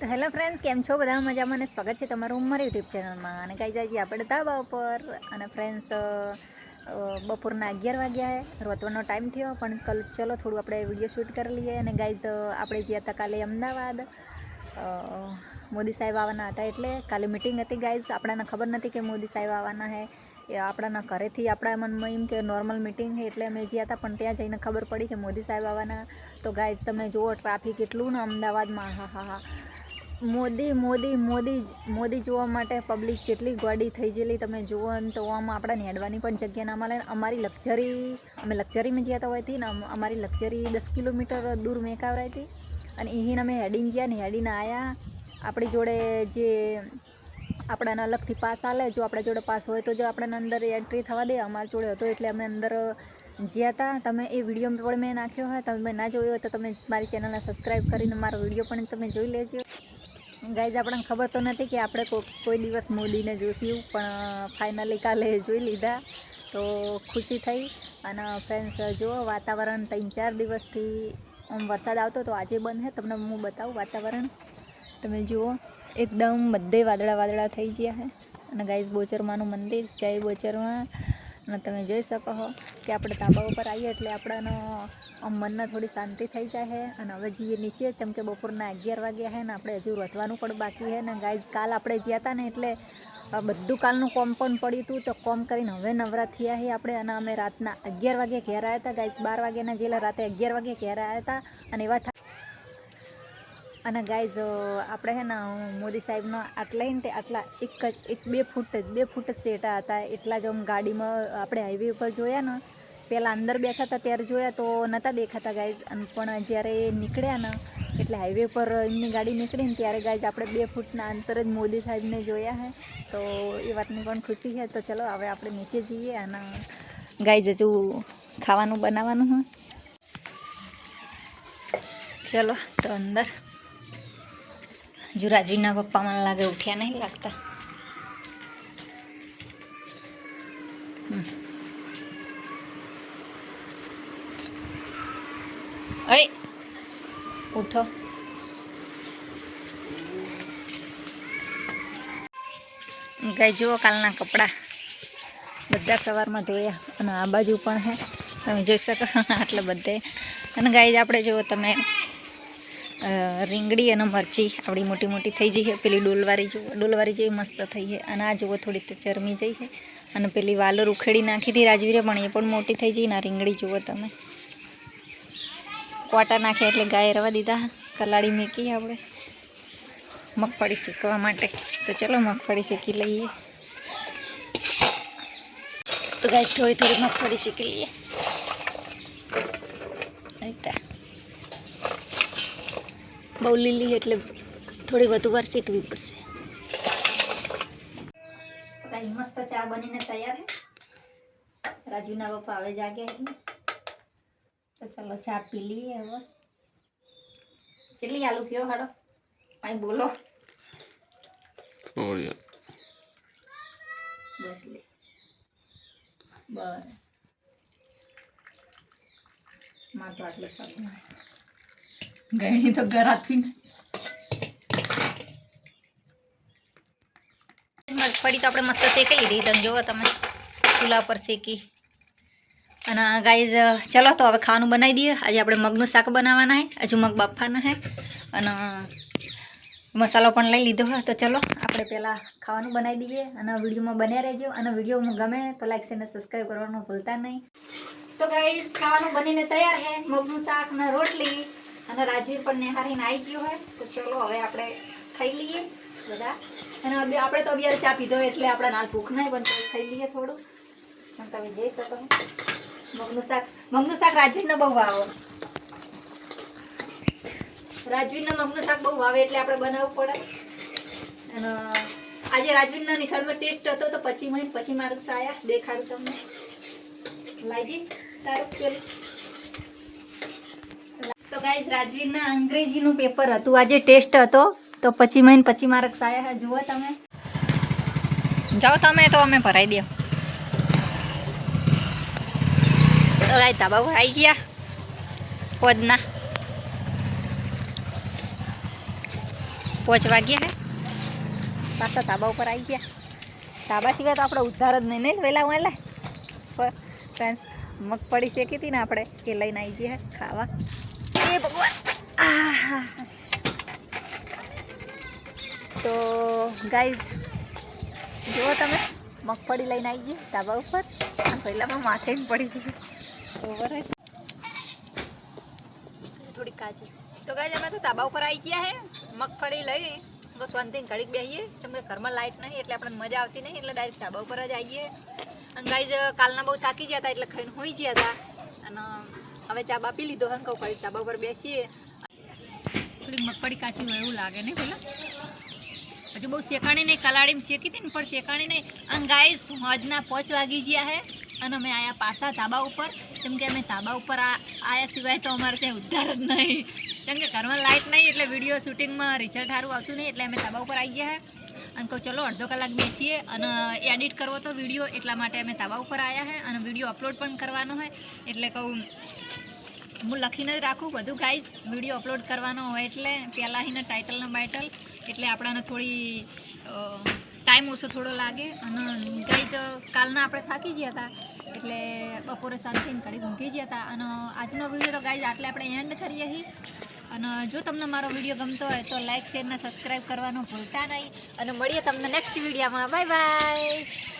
તો hello friends, કેમ છો? બધા મજામાં અને સ્વાગત છે તમારું મારી યુટ્યુબ ચેનલમાં. અને કાંઈ જાય આપણે ધાબા ઉપર. અને ફ્રેન્ડ્સ બપોરના અગિયાર વાગ્યા રોતવાનો ટાઈમ થયો, પણ કલ ચલો થોડું આપણે વીડિયો શૂટ કરી લઈએ. અને ગાઈઝ આપણે ગયા હતા કાલે અમદાવાદ મોદી સાહેબ આવવાના હતા એટલે કાલે મિટિંગ હતી ગાઈઝ આપણાને ખબર નથી કે મોદી સાહેબ આવવાના હે. એ આપણાના ઘરેથી આપણા મનમાં એમ કે નોર્મલ મિટિંગ છે એટલે અમે જ્યાં હતા પણ ત્યાં જઈને ખબર પડી કે મોદી સાહેબ આવવાના. તો ગાઈઝ તમે જુઓ ટ્રાફિક એટલું ને અમદાવાદમાં. હા હા હા. મોદી મોદી મોદી મોદી જોવા માટે પબ્લિક જેટલી ગોડી થઈ ગયેલી તમે જુઓ ને તો આમાં આપણા નેડવાની પણ જગ્યા ના મળે. અમારી લક્ઝરી અમે લક્ઝરીમાં ગયા હતા હોયથી ને અમારી લક્ઝરી દસ કિલોમીટર દૂર મેકાવરાઈ હતી. અને અહીં અમે હેડીને ગયા ને હેડીને આવ્યા આપણી જોડે જે આપણાને અલગથી પાસ આલે, જો આપણા જોડે પાસ હોય તો જ આપણને અંદર એન્ટ્રી થવા દે. અમારા જોડે હતો એટલે અમે અંદર જ્યાં હતા. તમે એ વીડિયો પણ મેં નાખ્યો હોય. તમે ના જોયો હોય તો તમે મારી ચેનલને સબસ્ક્રાઈબ કરીને મારો વીડિયો પણ તમે જોઈ લેજો. ગાઈઝ, આપણને ખબર તો નથી કે આપણે કોઈ દિવસ મોદીને જોશું, પણ ફાઇનલી કાલે જોઈ લીધા. તો ખુશી થઈ. અને ફ્રેન્ડ્સ જો, વાતાવરણ ત્રણ ચાર દિવસથી આમ વરસાદ આવતો તો આજે બંધ છે તમને હું બતાવું વાતાવરણ. તમે જુઓ, એકદમ બધે વાદળા વાદળા થઈ ગયા છે અને ગાઈઝ, બોચરમાનું મંદિર, જય બોચરમાં. અને તમે જોઈ શકો છો કે આપણે ધાબા ઉપર આવીએ એટલે આપણાનો મનને થોડી શાંતિ થઈ જાય છે. અને હવે જઈએ નીચે ચમકે બપોરના અગિયાર વાગ્યા છે ને આપણે હજુ વધવાનું પણ બાકી છે. ને ગાઈઝ, કાલ આપણે ગયા હતા ને એટલે બધું કાલનું કોમ પણ પડ્યું હતું. તો કોમ કરીને હવે નવરા થયા છે આપણે. અને અમે રાતના અગિયાર વાગે ઘેર આવ્યા હતા. ગાય બાર વાગ્યાના જેલા રાતે અગિયાર વાગે ઘેર આવ્યા હતા. અને એવા અને ગાઈઝ આપણે હે ને મોદી સાહેબનો આટલા ને આટલા એક જ, એક બે ફૂટ જ, બે ફૂટ સેટા હતા. એટલા જ આમ ગાડીમાં આપણે હાઈવે ઉપર જોયા ને પહેલાં અંદર બેઠા હતા, ત્યારે જોયા તો નહોતા દેખાતા ગાય પણ જ્યારે નીકળ્યા ને, એટલે હાઈવે પર એમની ગાડી નીકળી ને, ત્યારે ગાય આપણે બે ફૂટના અંતર જ મોદી સાહેબને જોયા હે. તો એ વાતની પણ ખુશી છે તો ચલો, હવે આપણે નીચે જઈએ અને ગાઈઝ હજુ ખાવાનું બનાવવાનું હોય ચલો, તો અંદર હજુ રાજવીના પપ્પા મને લાગે ઉઠ્યા નહીં લાગતા. અય ઉઠો. ગાય, જુઓ કાલના કપડાં. બધા સવારમાં ધોયા અને આ બાજુ પણ હે. તમે જોઈ શકો આટલે બધે. અને ગાય, આપણે જુઓ તમે. અ, રીંગણી અને મરચી આપણી મોટી મોટી થઈ જઈ છે પેલી ડોલવારી જુઓ ડોલવારી જેવી મસ્ત થઈ છે. અને આ જુઓ થોડી ચરમી જઈ છે. અને પેલી વાલર ઉખેડી નાખી હતી રાજવીરે પણ એ પણ મોટી થઈ જઈને આ રીંગડી જુઓ તમે. કોટા નાખ્યા એટલે ગાય રવા દીધા. કલાડી મેકી આપણે મગફળી શેકવા માટે. તો ચલો મગફળી શેકી લઈએ. તો ગાય થોડી થોડી મગફળી શેકી લઈએ. બહુ લીલી એટલે થોડી વધુ વાર શેકવી પડશે. મસ્ત ચા બનીને તૈયાર છે રાજુના પપ્પા આવે જાગ્યા એટલે તો ચલો ચા પી લઈએ હવે. કેટલી આલુ કયો હાડો? અહીં બોલો. બસ લે. બસ. માં તો આટલે ગયણી તો ગરાતી મગફળી તો આપણે મસ્ત શેકી લીધી તમે જુઓ તમે. ચૂલા પર શેકી. અને ગાઈઝ ચલો તો હવે ખાવાનું બનાવી દઈએ. આજે આપણે મગનું શાક બનાવવાના છે હજુ મગ બાફવાના છે અને મસાલો પણ લઈ લીધો હોય તો ચલો, આપણે પહેલાં ખાવાનું બનાવી દઈએ. અને વિડીયોમાં બન્યા રહેજો. અને વિડીયોમાં ગમે તો લાઈક અને સબસ્ક્રાઈબ કરવાનું ભૂલતા નહીં. તો ગાઈઝ ખાવાનું બનીને તૈયાર છે મગનું શાક ને રોટલી. અને રાજવીર પણ નિહારીને આવી ગયો હોય, તો ચલો હવે આપણે ખાઈ લઈએ બધા. અને આપણે તો અત્યારે ચા પીધો એટલે આપણે નાલ ભૂખ નહીં પણ ખાઈ લઈએ થોડું. પણ તમે જઈ શકો મગનું શાક મગનું શાક રાજવીરને બહુ વાવો રાજવીરના મગનું શાક બહુ વાવે એટલે આપણે બનાવવું પડે. અને આજે રાજવીરના નિશાળમાં ટેસ્ટ હતો, તો પછી મહિને પછી મારું સાયા દેખાડું તમને. લાઈજી તારું પેલું. તો ગાઈસ રાજવીરના અંગ્રેજીનું પેપર હતું. આજે ટેસ્ટ હતો. તો પછી મહિને પછી માર્ક્સ આવ્યા જુઓ તમે. જાઓ તમે તો અમે ભરાઈ દો. રાયતા બાબુ આવી ગયા. પોદના. પોચ વાગ્યા હે. પાછા ધાબા ઉપર આવી ગયા. ધાબા સિવાય તો આપણે ઉદ્ધાર જ નહીં નહીં વહેલા વહેલા ફ્રેન્ડ્સ મગફળી શેકી હતી ને આપણે, એ લઈને આવી ગયા ખાવા. તો ગાઈઝ જુઓ તમે, મગફળી લઈને આવી ગઈ, ધાબા ઉપર. આ પહેલાંમાં માથે જ પડી ગયું ઓવર થોડી કાચી તો ગાઈઝ અમે તો ધાબા ઉપર આવી ગયા હે. મગફળી લઈ, તો શાંતિને ઘડીક બેસીએ કેમ ઘરમાં લાઇટ નહીં, એટલે આપણને મજા આવતી નહીં, એટલે ડાયરેક્ટ ધાબા ઉપર જ આવીએ. અને ગાઈઝ કાલના બહુ થાકી ગયા હતા, એટલે ખાઈને હોઈ ગયા હતા. અને હવે ચા બા પી લીધો હે કહું ઘડીક ધાબા પર બેસીએ. થોડી મગફળી કાચી હોય એવું લાગે ને પેલા? હજુ બહુ શેકાણી નહીં, કલાડીમાં શેકી હતી ને, પણ શેકાણી નહીં. અને ગાય સાંજના પોચ વાગી ગયા હે અને અમે આયા પાછા ધાબા ઉપર. કેમ કે અમે ધાબા ઉપર આયા સિવાય તો અમારે ત્યાં ઉદ્ધાર જ નહીં. કેમ કે ઘરમાં લાઇટ નહીં એટલે વીડિયો શૂટિંગમાં રિઝલ્ટ સારું આવતું નહીં, એટલે અમે ધાબા ઉપર આવી ગયા અને કહું, ચલો, અડધો કલાક બેસીએ અને એડિટ કરવો તો વીડિયો એટલા માટે અમે ધાબા ઉપર આવ્યા હે અને વીડિયો અપલોડ પણ કરવાનો હોય એટલે કહું હું લખીને જ રાખું બધું. ગાઈઝ વીડિયો અપલોડ કરવાનો હોય એટલે પહેલાં અહીંના ટાઇટલનો બાઇટલ એટલે આપણને થોડી ટાઈમ ઓછો થોડો લાગે. અને ગાઈઝ કાલના આપણે થાકી ગયા હતા, એટલે બપોરે શાંતિને ઘડી ઊંઘી ગયા હતા. અને આજનો વીડિયો ગાઈઝ આટલે આપણે એન્ડ કરીએ છીએ અને જો તમને મારો વીડિયો ગમતો હોય તો લાઇક શેર અને સબસ્ક્રાઈબ કરવાનું ભૂલતા નહીં. અને મળીએ તમને નેક્સ્ટ વિડીયોમાં બાય બાય